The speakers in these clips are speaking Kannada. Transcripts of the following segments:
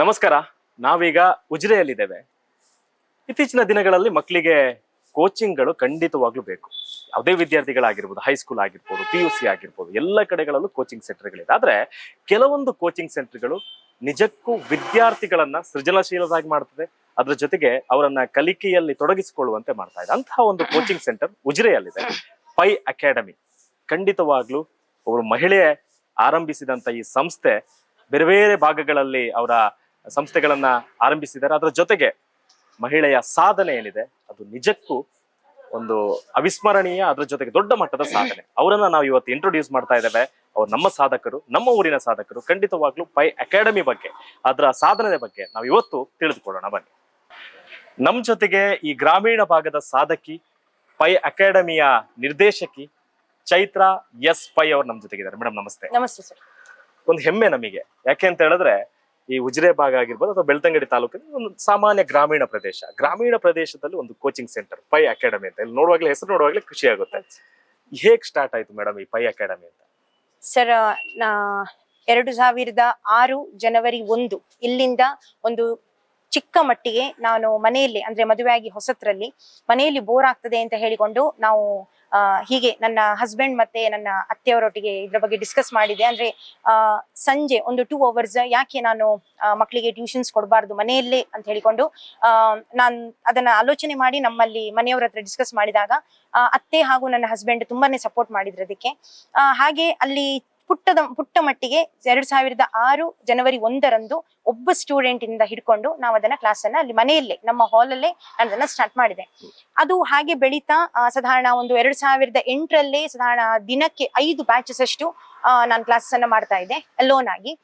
ನಮಸ್ಕಾರ. ನಾವೀಗ ಉಜಿರೆಯಲ್ಲಿದ್ದೇವೆ. ಇತ್ತೀಚಿನ ದಿನಗಳಲ್ಲಿ ಮಕ್ಕಳಿಗೆ ಕೋಚಿಂಗ್ಗಳು ಖಂಡಿತವಾಗ್ಲೂ ಬೇಕು. ಯಾವುದೇ ವಿದ್ಯಾರ್ಥಿಗಳಾಗಿರ್ಬೋದು ಹೈಸ್ಕೂಲ್ ಆಗಿರ್ಬೋದು ಪಿ ಯು ಸಿ ಆಗಿರ್ಬೋದು, ಎಲ್ಲ ಕಡೆಗಳಲ್ಲೂ ಕೋಚಿಂಗ್ ಸೆಂಟರ್ಗಳಿದೆ ಆದ್ರೆ ಕೆಲವೊಂದು ಕೋಚಿಂಗ್ ಸೆಂಟರ್ಗಳು ನಿಜಕ್ಕೂ ವಿದ್ಯಾರ್ಥಿಗಳನ್ನ ಸೃಜನಶೀಲರಾಗಿ ಮಾಡ್ತದೆ. ಅದ್ರ ಜೊತೆಗೆ ಅವರನ್ನ ಕಲಿಕೆಯಲ್ಲಿ ತೊಡಗಿಸಿಕೊಳ್ಳುವಂತೆ ಮಾಡ್ತಾ ಇದೆ. ಅಂತಹ ಒಂದು ಕೋಚಿಂಗ್ ಸೆಂಟರ್ ಉಜಿರೆಯಲ್ಲಿದೆ. ಪೈ ಅಕಾಡೆಮಿ ಖಂಡಿತವಾಗ್ಲೂ ಒಬ್ಬರು ಮಹಿಳೆ ಆರಂಭಿಸಿದಂತ ಈ ಸಂಸ್ಥೆ ಬೇರೆ ಬೇರೆ ಭಾಗಗಳಲ್ಲಿ ಅವರ ಸಂಸ್ಥೆಗಳನ್ನ ಆರಂಭಿಸಿದ್ದಾರೆ. ಅದರ ಜೊತೆಗೆ ಮಹಿಳೆಯ ಸಾಧನೆ ಏನಿದೆ ಅದು ನಿಜಕ್ಕೂ ಒಂದು ಅವಿಸ್ಮರಣೀಯ ಅದರ ಜೊತೆಗೆ ದೊಡ್ಡ ಮಟ್ಟದ ಸಾಧನೆ. ಅವರನ್ನ ನಾವು ಇವತ್ತು ಇಂಟ್ರೊಡ್ಯೂಸ್ ಮಾಡ್ತಾ ಇದ್ದೇವೆ. ಅವ್ರು ನಮ್ಮ ಸಾಧಕರು ನಮ್ಮ ಊರಿನ ಸಾಧಕರು ಖಂಡಿತವಾಗ್ಲೂ ಪೈ ಅಕಾಡೆಮಿ ಬಗ್ಗೆ ಅದರ ಸಾಧನೆ ಬಗ್ಗೆ ನಾವು ಇವತ್ತು ತಿಳಿದುಕೊಳ್ಳೋಣ. ಬನ್ನಿ. ನಮ್ ಜೊತೆಗೆ ಈ ಗ್ರಾಮೀಣ ಭಾಗದ ಸಾಧಕಿ ಪೈ ಅಕಾಡೆಮಿಯ ನಿರ್ದೇಶಕಿ ಚೈತ್ರ ಎಸ್ ಪೈ ಅವ್ರು ನಮ್ ಜೊತೆಗಿದ್ದಾರೆ. ಮೇಡಮ್ ನಮಸ್ತೆ. ನಮಸ್ತೆ ಸರ್. ಒಂದು ಹೆಮ್ಮೆ ನಮಗೆ. ಯಾಕೆ ಅಂತ ಹೇಳಿದ್ರೆ ಈ ಉಜಿರೆ ಭಾಗ ಆಗಿರ್ಬೋದು ಅಥವಾ ಬೆಳ್ತಂಗಡಿ ತಾಲೂಕಿನ ಒಂದು ಸಾಮಾನ್ಯ ಗ್ರಾಮೀಣ ಪ್ರದೇಶ. ಗ್ರಾಮೀಣ ಪ್ರದೇಶದಲ್ಲಿ ಒಂದು ಕೋಚಿಂಗ್ ಸೆಂಟರ್ ಪೈ ಅಕಾಡೆಮಿ ಅಂತ. ಇಲ್ಲಿ ನೋಡುವಾಗಲೇ, ಹೆಸರು ನೋಡುವಾಗಲೇ ಖುಷಿ ಆಗುತ್ತೆ. ಹೇಗೆ ಸ್ಟಾರ್ಟ್ ಆಯ್ತು ಮೇಡಮ್ ಈ ಪೈ ಅಕಾಡೆಮಿ ಅಂತ? ಸರ್ ಎರಡು ಸಾವಿರದ ಆರು ಜನವರಿ ಒಂದು ಇಲ್ಲಿಂದ ಒಂದು ಚಿಕ್ಕ ಮಟ್ಟಿಗೆ ನಾನು ಮನೆಯಲ್ಲಿ, ಅಂದ್ರೆ ಮದುವೆಯಾಗಿ ಹೊಸತ್ರಲ್ಲಿ ಮನೆಯಲ್ಲಿ ಬೋರ್ ಆಗ್ತದೆ ಅಂತ ಹೇಳಿಕೊಂಡು ನಾವು ಹೀಗೆ ನನ್ನ ಹಸ್ಬೆಂಡ್ ಮತ್ತೆ ನನ್ನ ಅತ್ತೆಯವರೊಟ್ಟಿಗೆ ಇದ್ರ ಬಗ್ಗೆ ಡಿಸ್ಕಸ್ ಮಾಡಿದೆ. ಅಂದ್ರೆ ಸಂಜೆ ಒಂದು ಟೂ ಅವರ್ಸ್ ಯಾಕೆ ನಾನು ಮಕ್ಕಳಿಗೆ ಟ್ಯೂಷನ್ಸ್ ಕೊಡಬಾರ್ದು ಮನೆಯಲ್ಲೇ ಅಂತ ಹೇಳಿಕೊಂಡು ನಾನು ನಾನ್ ಅದನ್ನ ಆಲೋಚನೆ ಮಾಡಿ ನಮ್ಮಲ್ಲಿ ಮನೆಯವರ ಹತ್ರ ಡಿಸ್ಕಸ್ ಮಾಡಿದಾಗ ಅತ್ತೆ ಹಾಗೂ ನನ್ನ ಹಸ್ಬೆಂಡ್ ತುಂಬಾನೇ ಸಪೋರ್ಟ್ ಮಾಡಿದ್ರು ಅದಕ್ಕೆ. ಹಾಗೆ ಅಲ್ಲಿ ಪುಟ್ಟದ ಪುಟ್ಟ ಮಟ್ಟಿಗೆ ಎರಡ್ ಸಾವಿರದ ಆರು ಜನವರಿ ಒಂದರಂದು ಒಬ್ಬ ಸ್ಟೂಡೆಂಟ್ ಇಂದ ಹಿಡ್ಕೊಂಡು ನಾವು ಅದನ್ನ ಕ್ಲಾಸ್ ಅನ್ನ ಅಲ್ಲಿ ಮನೆಯಲ್ಲೇ, ನಮ್ಮ ಹಾಲ್ ಅಲ್ಲೇ ನಾನು ಅದನ್ನ ಸ್ಟಾರ್ಟ್ ಮಾಡಿದೆ. ಅದು ಹಾಗೆ ಬೆಳೀತಾ ಸಾಧಾರಣ ಒಂದು ಎರಡ್ ಸಾವಿರದ ಎಂಟರಲ್ಲೇ ಸಾಧಾರಣ ದಿನಕ್ಕೆ ಐದು ಬ್ಯಾಚಸ್ ಅಷ್ಟು ನಾನು ಕ್ಲಾಸಸ್ ಅನ್ನ ಮಾಡ್ತಾ ಇದ್ದೆ ಲೋನ್ ಆಗಿ.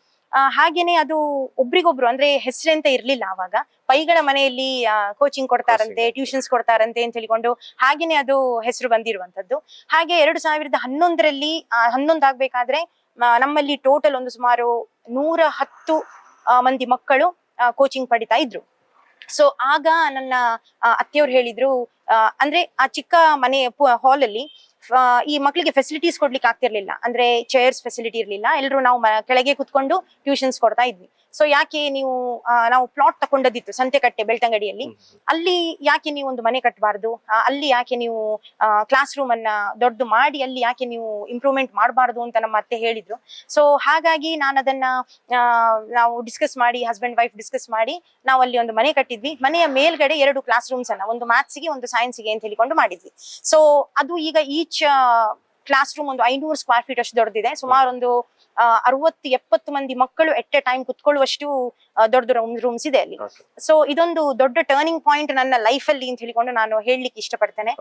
ಹಾಗೇನೆ ಅದು ಒಬ್ರಿಗೊಬ್ರು ಅಂದ್ರೆ ಹೆಸರೆಂತ ಇರ್ಲಿಲ್ಲ ಅವಾಗ. ಪೈಗಳ ಮನೆಯಲ್ಲಿ ಕೋಚಿಂಗ್ ಕೊಡ್ತಾರಂತೆ ಟ್ಯೂಷನ್ಸ್ ಕೊಡ್ತಾರಂತೆ ಅಂತ ಹೇಳಿಕೊಂಡು ಹಾಗೇನೆ ಅದು ಹೆಸರು ಬಂದಿರುವಂತದ್ದು ಹಾಗೆ ಎರಡು ಸಾವಿರದ ಹನ್ನೊಂದರಲ್ಲಿ ಹನ್ನೊಂದಾಗಬೇಕಾದ್ರೆ ಹನ್ನೊಂದು ಆಗ್ಬೇಕಾದ್ರೆ ಆ, ನಮ್ಮಲ್ಲಿ ಟೋಟಲ್ ಒಂದು ಸುಮಾರು ನೂರ ಹತ್ತು ಮಂದಿ ಮಕ್ಕಳು ಕೋಚಿಂಗ್ ಪಡಿತಾ ಇದ್ರು. ಸೊ ಆಗ ನನ್ನ ಅತ್ತೆಯವ್ರು ಹೇಳಿದ್ರು ಅಂದ್ರೆ ಆ ಚಿಕ್ಕ ಮನೆ ಹಾಲ್ ಅಲ್ಲಿ ಈ ಮಕ್ಕಳಿಗೆ ಫೆಸಿಲಿಟೀಸ್ ಕೊಡ್ಲಿಕ್ಕೆ ಆಗ್ತಿರ್ಲಿಲ್ಲ. ಅಂದ್ರೆ ಚೇರ್ಸ್ ಫೆಸಿಲಿಟಿ ಇರ್ಲಿಲ್ಲ. ಎಲ್ಲರೂ ನಾವು ಕೆಳಗೆ ಕುತ್ಕೊಂಡು ಟ್ಯೂಷನ್ಸ್ ಕೊಡ್ತಾ ಇದ್ವಿ. ಸೊ ಯಾಕೆ ನೀವು ನಾವು ಪ್ಲಾಟ್ ತಕೊಂಡದಿತ್ತು ಸಂತೆಕಟ್ಟೆ ಬೆಳ್ತಂಗಡಿಯಲ್ಲಿ? ಅಲ್ಲಿ ಯಾಕೆ ನೀವು ಒಂದು ಮನೆ ಕಟ್ಟಬಾರ್ದು ಅಲ್ಲಿ ಯಾಕೆ ನೀವು ಕ್ಲಾಸ್ ರೂಮ್ ಅನ್ನ ದೊಡ್ಡದು ಮಾಡಿ ಅಲ್ಲಿ ಯಾಕೆ ನೀವು ಇಂಪ್ರೂವ್ಮೆಂಟ್ ಮಾಡಬಾರ್ದು ಅಂತ ನಮ್ಮ ಅತ್ತೆ ಹೇಳಿದ್ರು. ಸೊ ಹಾಗಾಗಿ ನಾನು ಅದನ್ನ ನಾವು ಡಿಸ್ಕಸ್ ಮಾಡಿ ಹಸ್ಬೆಂಡ್ ವೈಫ್ ಡಿಸ್ಕಸ್ ಮಾಡಿ ನಾವು ಅಲ್ಲಿ ಒಂದು ಮನೆ ಕಟ್ಟಿದ್ವಿ. ಮನೆಯ ಮೇಲ್ಗಡೆ ಎರಡು ಕ್ಲಾಸ್ ರೂಮ್ಸ್ ಅನ್ನ ಒಂದು ಮ್ಯಾಥ್ಸ್ಗೆ ಒಂದು ಸೈನ್ಸ್ಗೆ ಅಂತ ಹೇಳಿಕೊಂಡು ಮಾಡಿದ್ವಿ. ಸೊ ಅದು ಈಗ ಈಚ್ ಕ್ಲಾಸ್ ರೂಮ್ ಒಂದು ಐನೂರು ಸ್ಕ್ವೇರ್ ಫೀಟ್ ಅಷ್ಟು ದೊಡ್ಡದಿದೆ ಸುಮಾರು ಒಂದು ಅರವತ್ತು ಎಪ್ಪತ್ತು ಮಂದಿ ಮಕ್ಕಳು ಎಟ್ ಎ ಟೈಮ್ ಕುತ್ಕೊಳ್ಳುವಷ್ಟು ಆ, ದೊಡ್ಡ ರೂಮ್ಸ್ ಇದೆ ಅಲ್ಲಿ. ಸೊ ಇದೊಂದು ದೊಡ್ಡ ಟರ್ನಿಂಗ್ ಪಾಯಿಂಟ್ ನನ್ನ ಲೈಫ್ ಅಲ್ಲಿ ಅಂತ ಹೇಳಿಕೊಂಡು ನಾನು ಹೇಳಲಿಕ್ಕೆ ಇಷ್ಟಪಡ್ತೇನೆ.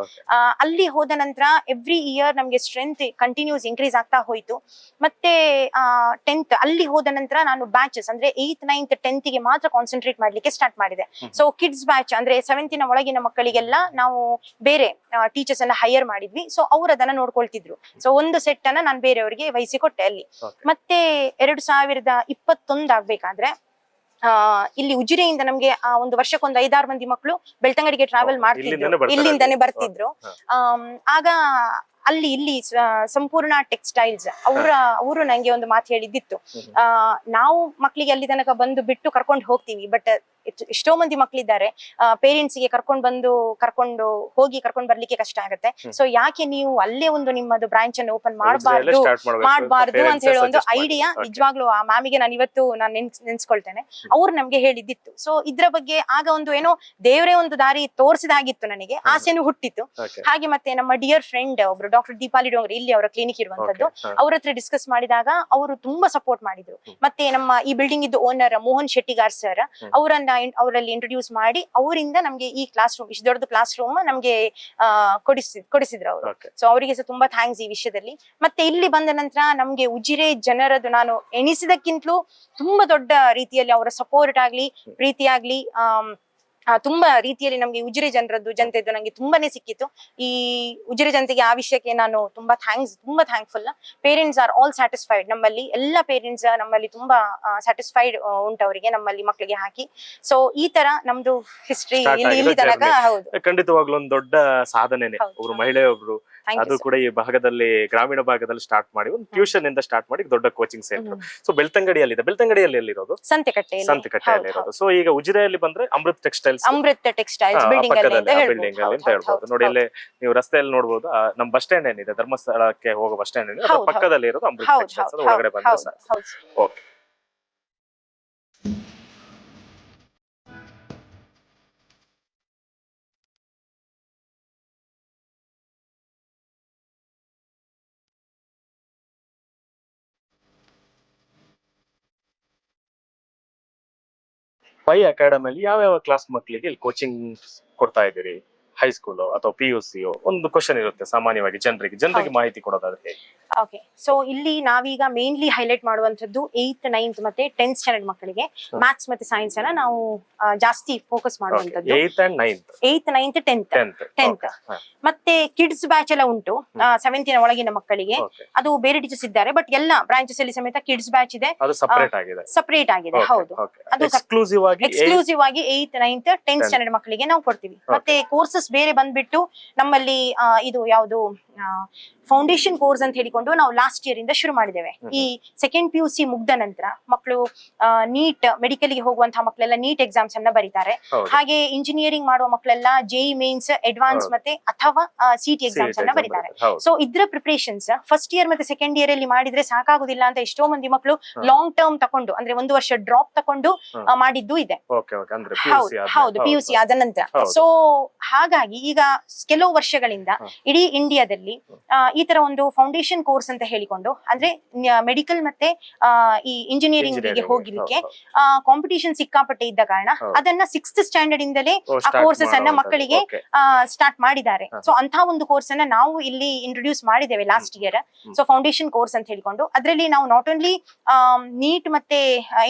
ಅಲ್ಲಿ ಹೋದ ನಂತರ ಎವ್ರಿ ಇಯರ್ ನಮಗೆ ಸ್ಟ್ರೆಂತ್ ಕಂಟಿನ್ಯೂಸ್ ಇನ್ಕ್ರೀಸ್ ಆಗ್ತಾ ಹೋಯ್ತು. ಮತ್ತೆ ಟೆಂತ್ ಅಲ್ಲಿ ಹೋದ ನಂತರ ನಾನು ಬ್ಯಾಚಸ್ ಅಂದ್ರೆ ಏತ್ ನೈನ್ತ್ ಟೆಂತ್ಗೆ ಮಾತ್ರ ಕಾನ್ಸಂಟ್ರೇಟ್ ಮಾಡ್ಲಿಕ್ಕೆ ಸ್ಟಾರ್ಟ್ ಮಾಡಿದೆ. ಸೊ ಕಿಡ್ಸ್ ಬ್ಯಾಚ್ ಅಂದ್ರೆ ಸೆವೆಂತಿನ ಒಳಗಿನ ಮಕ್ಕಳಿಗೆಲ್ಲ ನಾವು ಬೇರೆ ಟೀಚರ್ಸ್ ಅನ್ನ ಹೈಯರ್ ಮಾಡಿದ್ವಿ. ಸೊ ಅವ್ರು ಅದನ್ನ ನೋಡ್ಕೊಳ್ತಿದ್ರು. ಸೊ ಒಂದು ಸೆಟ್ ಅನ್ನ ನಾನು ಬೇರೆಯವರಿಗೆ ವಹಿಸಿ ಕೊಟ್ಟೆ ಅಲ್ಲಿ. ಮತ್ತೆ ಎರಡು ಸಾವಿರದ ಇಪ್ಪತ್ತೊಂದು ಆಗ್ಬೇಕಾದ್ರೆ ಆ ಇಲ್ಲಿ ಉಜಿರೆಯಿಂದ ನಮ್ಗೆ ಆ ಒಂದು ವರ್ಷಕ್ಕೊಂದು ಐದಾರು ಮಂದಿ ಮಕ್ಕಳು ಬೆಳ್ತಂಗಡಿಗೆ ಟ್ರಾವೆಲ್ ಮಾಡ್ತಿದ್ರು. ಇಲ್ಲಿಂದಾನೆ ಬರ್ತಿದ್ರು. ಆಗ ಅಲ್ಲಿ ಇಲ್ಲಿ ಸಂಪೂರ್ಣ ಟೆಕ್ಸ್ಟೈಲ್ಸ್ ಅವರ ಅವರು ನಂಗೆ ಒಂದು ಮಾತು ಹೇಳಿದ್ದಿತ್ತು. ಆ ನಾವು ಮಕ್ಕಳಿಗೆ ಅಲ್ಲಿ ತನಕ ಬಂದು ಬಿಟ್ಟು ಕರ್ಕೊಂಡು ಹೋಗ್ತೀವಿ ಬಟ್ ಎಷ್ಟೋ ಮಂದಿ ಮಕ್ಕಳಿದ್ದಾರೆ ಪೇರೆಂಟ್ಸ್ಗೆ ಕರ್ಕೊಂಡು ಬಂದು ಕರ್ಕೊಂಡು ಹೋಗಿ ಕರ್ಕೊಂಡು ಬರ್ಲಿಕ್ಕೆ ಕಷ್ಟ ಆಗುತ್ತೆ. ಸೊ ಯಾಕೆ ನೀವು ಅಲ್ಲೇ ಒಂದು ನಿಮ್ಮದು ಬ್ರಾಂಚ್ ಅನ್ನು ಓಪನ್ ಮಾಡಬಾರ್ದು ಮಾಡಬಾರ್ದು ಅಂತ ಹೇಳೋ ಒಂದು ಐಡಿಯಾ. ನಿಜವಾಗ್ಲೂ ಆ ಮ್ಯಾಮಿಗೆ ನಾನು ಇವತ್ತು ನಾನು ನೆನ್ಸ್ ನೆನ್ಸ್ಕೊಳ್ತೇನೆ. ಅವ್ರು ನಮ್ಗೆ ಹೇಳಿದ್ದಿತ್ತು. ಸೊ ಇದ್ರ ಬಗ್ಗೆ ಆಗ ಒಂದು ಏನೋ ದೇವರೇ ಒಂದು ದಾರಿ ತೋರಿಸಿದಾಗಿತ್ತು ನನಗೆ. ಆಸೆನು ಹುಟ್ಟಿತ್ತು. ಹಾಗೆ ಮತ್ತೆ ನಮ್ಮ ಡಿಯರ್ ಫ್ರೆಂಡ್ ಒಬ್ರು ಡಾಕ್ಟರ್ ದೀಪಾಲಿ ಡೋಂಗ್ರಿ ಇಲ್ಲಿ ಅವರ ಕ್ಲಿನಿಕ್ ಇರುವಂತದ್ದು. ಅವ್ರ ಹತ್ರ ಡಿಸ್ಕಸ್ ಮಾಡಿದಾಗ ಅವರು ತುಂಬಾ ಸಪೋರ್ಟ್ ಮಾಡಿದ್ರು. ಮತ್ತೆ ನಮ್ಮ ಈ ಬಿಲ್ಡಿಂಗ್ ಇದ್ದು ಓನರ್ ಮೋಹನ್ ಶೆಟ್ಟಿಗಾರ್ ಸರ್. ಅವರನ್ನ ಅವರಲ್ಲಿ ಇಂಟ್ರೊಡ್ಯೂಸ್ ಮಾಡಿ ಅವರಿಂದ ನಮ್ಗೆ ಈ ಕ್ಲಾಸ್ ರೂಮ್ ಇಷ್ಟು ದೊಡ್ಡದು ಕ್ಲಾಸ್ ರೂಮ್ ನಮ್ಗೆ ಕೊಡಿಸಿ ಕೊಡಿಸಿದ್ರು ಅವರು. ಸೊ ಅವರಿಗೆ ಸಹ ತುಂಬಾ ಥ್ಯಾಂಕ್ಸ್ ಈ ವಿಷಯದಲ್ಲಿ. ಮತ್ತೆ ಇಲ್ಲಿ ಬಂದ ನಂತರ ನಮ್ಗೆ ಉಜಿರೆ ಜನರದು ನಾನು ಎಣಿಸಿದಕ್ಕಿಂತಲೂ ತುಂಬಾ ದೊಡ್ಡ ರೀತಿಯಲ್ಲಿ ಅವರ ಸಪೋರ್ಟ್ ಆಗ್ಲಿ ಪ್ರೀತಿ ಆಗ್ಲಿ ಆ, ತುಂಬಾ ರೀತಿಯಲ್ಲಿ ನಮ್ಗೆ ಉಜಿರೆ ಜನರದ್ದು ಜನತೆದ್ದು ನಂಗೆ ತುಂಬಾನೇ ಸಿಕ್ಕಿತ್ತು. ಈ ಉಜಿರೆ ಜನತೆಗೆ ಆ ವಿಷಯಕ್ಕೆ ನಾನು ತುಂಬಾ ಥ್ಯಾಂಕ್ಸ್ ತುಂಬಾ thankful parents are all satisfied ನಮ್ಮಲ್ಲಿ ಎಲ್ಲ ಪೇರೆಂಟ್ಸ್ ನಮ್ಮಲ್ಲಿ ತುಂಬಾ ಸ್ಯಾಟಿಸ್ಫೈಡ್ ಉಂಟು ಅವರಿಗೆ ನಮ್ಮಲ್ಲಿ ಮಕ್ಕಳಿಗೆ ಹಾಕಿ. ಸೊ ಈ ತರ ನಮ್ದು ಹಿಸ್ಟ್ರಿ ಇಲ್ಲಿ ತನಕ ಹೌದು. ಖಂಡಿತವಾಗ್ಲೂ ಒಂದು ದೊಡ್ಡ ಸಾಧನೆ. ಒಬ್ರು ಮಹಿಳೆ ಒಬ್ರು Thank you, ಅದು ಕೂಡ ಈ ಭಾಗದಲ್ಲಿ ಗ್ರಾಮೀಣ ಭಾಗದಲ್ಲಿ ಸ್ಟಾರ್ಟ್ ಮಾಡಿ ಒಂದು ಟ್ಯೂಷನ್ ಇಂದ ಸ್ಟಾರ್ಟ್ ಮಾಡಿ ದೊಡ್ಡ ಕೋಚಿಂಗ್ ಸೆಂಟರ್. ಸೊ ಬೆಳ್ತಂಗಡಿಯಲ್ಲಿ ಇದೆ ಬೆಳ್ತಂಗಡಿಯಲ್ಲಿ ಎಲ್ಲಿರೋದು? ಸಂತೆಕಟ್ಟೆಯಲ್ಲಿ. ಸಂತಕಟ್ಟೆಯಲ್ಲಿ ಇರೋದು ಸೊ ಈಗ ಉಜಿರೆಯಲ್ಲಿ ಬಂದ್ರೆ Amrut textiles Amrita textiles building ಅಲ್ಲಿ ಅಂತ ಬಿಲ್ಡಿಂಗ್ ಅಲ್ಲಿ ಅಂತ ಹೇಳ್ಬೋದು. ನೋಡಿ ಇಲ್ಲಿ ನೀವು ರಸ್ತೆಯಲ್ಲಿ ನೋಡಬಹುದು ನಮ್ಮ ನಮ್ ಬಸ್ ಸ್ಟ್ಯಾಂಡ್ ಏನಿದೆ ಧರ್ಮಸ್ಥಳಕ್ಕೆ ಹೋಗೋ ಬಸ್ ಸ್ಟ್ಯಾಂಡ್ ಏನಿದೆ. ಪಕ್ಕದಲ್ಲಿ ಇರೋದು ಅಮೃತ್ ಟೆಕ್ಸ್ಟೈಲ್ಸ್ ಒಳಗಡೆ ಬಂದ್ರೆ ಓಕೆ ಪೈ ಅಕಾಡೆಮಿಯಲ್ಲಿ ಯಾವ ಕ್ಲಾಸ್ ಮಕ್ಕಳಿಗೆ ಇಲ್ಲಿ ಕೋಚಿಂಗ್ ಕೊಡ್ತಾ ಇದ್ದೀರಿ? ಹೈಸ್ಕೂಲ್ ಅಥವಾ ಪಿ ಯು ಸಿ ಒಂದು ಕ್ವಶನ್ ಇರುತ್ತೆ ಸಾಮಾನ್ಯವಾಗಿ ಜನರಿಗೆ. ಜನರಿಗೆ ಮಾಹಿತಿ ಕೊಡೋದಾದ್ರೆ ಹೇಗೆ? ಓಕೆ ಸೊ ಇಲ್ಲಿ ನಾವೀಗ ಮೇನ್ಲಿ ಹೈಲೈಟ್ ಮಾಡುವಂತದ್ದು ಏತ್ ನೈನ್ತ್ ಮತ್ತೆ ಟೆಂತ್ ಸ್ಟ್ಯಾಂಡರ್ಡ್ ಮಕ್ಕಳಿಗೆ ಮ್ಯಾಥ್ಸ್ ಮತ್ತೆ ಸೈನ್ಸ್ ಅನ್ನ ನಾವು ಜಾಸ್ತಿ ಫೋಕಸ್ ಮಾಡುವಂತದ್ದು eighth and ninth eighth ninth tenth tenth. ಮತ್ತೆ ಕಿಡ್ಸ್ ಬ್ಯಾಚ್ ಎಲ್ಲ ಉಂಟು ಸೆವೆಂತಿನ ಒಳಗಿನ ಮಕ್ಕಳಿಗೆ. ಅದು ಬೇರೆ ಟೀಚರ್ಸ್ ಇದ್ದಾರೆ ಬಟ್ ಎಲ್ಲ ಬ್ರಾಂಚಸ್ ಅಲ್ಲಿ ಸಮೇತ ಕಿಡ್ಸ್ ಬ್ಯಾಚ್ ಇದೆ. ಸಪರೇಟ್ ಆಗಿದೆ. ಸಪರೇಟ್ ಆಗಿದೆ ಹೌದು. ಅದು ಎಕ್ಸ್ಕ್ಲೂಸಿವ್ ಆಗಿ ಎಕ್ಸ್ಕ್ಲೂಸಿವ್ ಆಗಿ ಏತ್ ನೈನ್ತ್ ಟೆಂತ್. ಸ್ಟ್ಯಾಂಡರ್ಡ್ ಮಕ್ಕಳಿಗೆ ನಾವು ಕೊಡ್ತೀವಿ. ಮತ್ತೆ ಕೋರ್ಸಸ್ ಬೇರೆ ಬಂದ್ಬಿಟ್ಟು ನಮ್ಮಲ್ಲಿ ಇದು ಯಾವುದು ಫೌಂಡೇಶನ್ ಕೋರ್ಸ್ ಅಂತ ಹೇಳಿಕೊಂಡು ನಾವು ಲಾಸ್ಟ್ ಇಯರ್ ಇಂದ ಶುರು ಮಾಡಿದ್ದೇವೆ. ಈ ಸೆಕೆಂಡ್ ಪಿ ಯು ಸಿ ಮುಗ್ದ ನಂತರ ಮಕ್ಕಳು ನೀಟ್ ಮೆಡಿಕಲ್ಗೆ ಹೋಗುವಂತಹ ಮಕ್ಕಳೆಲ್ಲ ನೀಟ್ ಎಕ್ಸಾಮ್ಸ್ ಅನ್ನ ಬರೀತಾರೆ. ಹಾಗೆ ಇಂಜಿನಿಯರಿಂಗ್ ಮಾಡುವ ಮಕ್ಕಳೆಲ್ಲ ಜೆಇ ಮೇನ್ಸ್ ಅಡ್ವಾನ್ಸ್ ಮತ್ತೆ ಅಥವಾ ಸಿಟಿ ಎಕ್ಸಾಮ್ಸ್ ಅನ್ನ ಬರೀತಾರೆ. ಸೊ ಇದ್ರ ಪ್ರಿಪರೇಷನ್ಸ್ ಫಸ್ಟ್ ಇಯರ್ ಮತ್ತೆ ಸೆಕೆಂಡ್ ಇಯರ್ ಅಲ್ಲಿ ಮಾಡಿದ್ರೆ ಸಾಕಾಗುದಿಲ್ಲ ಅಂತ ಎಷ್ಟೋ ಮಂದಿ ಮಕ್ಕಳು ಲಾಂಗ್ ಟರ್ಮ್ ತಕೊಂಡು ಅಂದ್ರೆ ಒಂದು ವರ್ಷ ಡ್ರಾಪ್ ತಕೊಂಡು ಮಾಡಿದ್ದು ಇದೆ. ಹೌದು ಪಿ ಯು ಸಿ ಆದ ನಂತರ. ಸೊ ಹಾಗಾಗಿ ಈಗ ಕೆಲವು ವರ್ಷಗಳಿಂದ. ಇಡೀ ಇಂಡಿಯಾದಲ್ಲಿ ಈ ತರ ಒಂದು ಫೌಂಡೇಶನ್ ಕೋರ್ಸ್ ಅಂತ ಹೇಳಿಕೊಂಡು ಅಂದ್ರೆ ಮೆಡಿಕಲ್ ಮತ್ತೆ ಈ ಇಂಜಿನಿಯರಿಂಗ್ಗೆ ಹೋಗ್ಲಿಕ್ಕೆ. ಕಾಂಪಿಟೇಷನ್ ಸಿಕ್ಕಾಪಟ್ಟೆ ಇದ್ದ ಕಾರಣ ಅದನ್ನ ಸಿಕ್ಸ್ತ್ ಸ್ಟ್ಯಾಂಡರ್ಡ್ ಇಂದಲೇ ಆ ಕೋರ್ಸಸ್ ಅನ್ನ ಮಕ್ಕಳಿಗೆ. ಸ್ಟಾರ್ಟ್ ಮಾಡಿದ್ದಾರೆ. ಸೊ ಅಂತ ಒಂದು ಕೋರ್ಸ್ ಅನ್ನ ನಾವು ಇಲ್ಲಿ ಇಂಟ್ರೊಡ್ಯೂಸ್ ಮಾಡಿದ್ದೇವೆ last year so foundation course ಅಂತ ಹೇಳಿಕೊಂಡು ಅದರಲ್ಲಿ ನಾವು ನಾಟ್ ಓನ್ಲಿ ನೀಟ್ ಮತ್ತೆ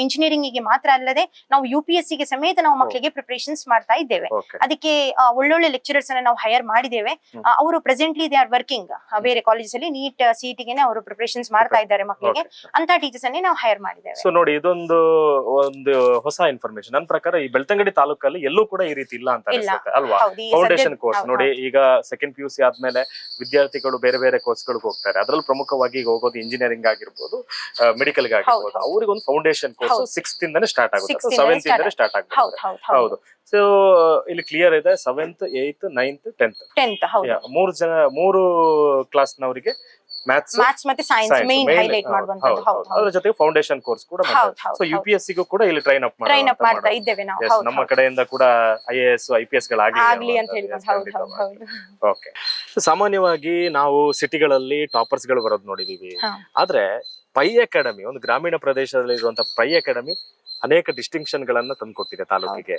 ಇಂಜಿನಿಯರಿಂಗ್ಗೆ ಮಾತ್ರ ಅಲ್ಲದೆ ನಾವು ಯು ಪಿ ಎಸ್ಗೆ ಸಮೇತ ನಾವು ಮಕ್ಕಳಿಗೆ ಪ್ರಿಪರೇಷನ್ಸ್ ಮಾಡ್ತಾ ಇದ್ದೇವೆ. ಅದಕ್ಕೆ ಒಳ್ಳೊಳ್ಳೆ ಲೆಕ್ಚರರ್ಸ್ ಅನ್ನ ನಾವು ಹೈಯರ್ ಮಾಡಿದ್ದೇವೆ. ಅವರು ಪ್ರೆಸೆಂಟ್ಲಿ ದೇ ಆರ್ ವರ್ಕಿಂಗ್ ಬೇರೆ ಕಾಲೇಜಸ್ ಅಲ್ಲಿ ನೀಟ್ ಸಿಟಿಗೆ ಅವರು ಪ್ರಿಪರೇಷನ್ಸ್ ಮಾಡ್ತಾ ಇದ್ದಾರೆ ಮಕ್ಕಳಿಗೆ ಅಂತ ಟೀಚರ್ಸ್ ಅನ್ನೇ ನಾವು ಹೈರ್ ಮಾಡಿದ್ದೇವೆ. ಸೊ ನೋಡಿ ಇದೊಂದು ಒಂದು ಹೊಸ ಇನ್ಫಾರ್ಮೇಶನ್ ನನ್ನ ಪ್ರಕಾರ ಈ ಬೆಳ್ತಂಗಡಿ ತಾಲೂಕಲ್ಲಿ ಎಲ್ಲೂ ಕೂಡ ಈ ರೀತಿ ಇಲ್ಲ ಅಂತ ಅನ್ಸುತ್ತೆ ಅಲ್ವಾ? ಫೌಂಡೇಶನ್ ಕೋರ್ಸ್ ನೋಡಿ ಈಗ ಸೆಕೆಂಡ್ ಪಿ ಯು ಸಿ ಆದ್ಮೇಲೆ ವಿದ್ಯಾರ್ಥಿಗಳು ಬೇರೆ ಬೇರೆ ಕೋರ್ಸ್ ಗಳಿಗೆ ಹೋಗ್ತಾರೆ. ಅದ್ರಲ್ಲಿ ಪ್ರಮುಖವಾಗಿ ಈಗ ಹೋಗೋದು ಇಂಜಿನಿಯರಿಂಗ್ ಆಗಿರ್ಬೋದು ಮೆಡಿಕಲ್ ಆಗಿರ್ಬೋದು. ಅವ್ರಿಗೆ ಒಂದು ಫೌಂಡೇಶನ್ ಕೋರ್ಸ್ ಸಿಕ್ಸ್ ಇಂದಾನೆ ಸ್ಟಾರ್ಟ್ ಆಗುತ್ತೆ ಸೆವೆಂತ್ ಇಂದಾನೆ ಸ್ಟಾರ್ಟ್ ಆಗುತ್ತೆ. ಹೌದು. ಸೊ ಇಲ್ಲಿ ಕ್ಲಿಯರ್ ಇದೆ seventh eighth ninth tenth tenth ಹೌದು. ಮೂರು ಜನ ಮೂರು ಕ್ಲಾಸ್ ನವರಿಗೆ ಮ್ಯಾಥ್ಸ್ ಮ್ಯಾಥ್ಸ್ ಮತ್ತೆ ಸೈನ್ಸ್ ಮೇನ್ ಹೈಲೈಟ್ ಮಾಡುವಂತದ್ದು. ಹೌದು ಅದ್ರ ಜೊತೆಗೆ ಫೌಂಡೇಶನ್ ಕೋರ್ಸ್ ಕೂಡ ಹೌದು, ಸೊ ಯು ಪಿ ಎಸ್ ಸಿಗೂ ಕೂಡ ಇಲ್ಲಿ ಟ್ರೈನ್ ಅಪ್ ಟ್ರೈನ್ ಅಪ್ ಮಾಡ್ತಾ ಇದ್ದೇವೆ ನಾವು. ನಮ್ಮ ಕಡೆಯಿಂದ ಕೂಡ ಐಎಎಸ್ ಐಪಿಎಸ್ ಗಳಾಗಲಿ ಅಂತ ಹೇಳ್ಕೊಂಡು ಹೌದು ಹೌದು ಓಕೆ ಸಾಮಾನ್ಯವಾಗಿ ನಾವು ಸಿಟಿಗಳಲ್ಲಿ ಟಾಪರ್ಸ್ಗಳು ಬರೋದು ನೋಡಿದೀವಿ. ಆದ್ರೆ ಪೈ ಅಕಾಡೆಮಿ ಒಂದು ಗ್ರಾಮೀಣ ಪ್ರದೇಶದಲ್ಲಿ ಇರುವಂತ ಪೈ ಅಕಾಡೆಮಿ ಅನೇಕ ಡಿಸ್ಟಿಂಕ್ಷನ್ ಗಳನ್ನ ತಂದುಕೊಟ್ಟಿದೆ ತಾಲೂಕಿಗೆ.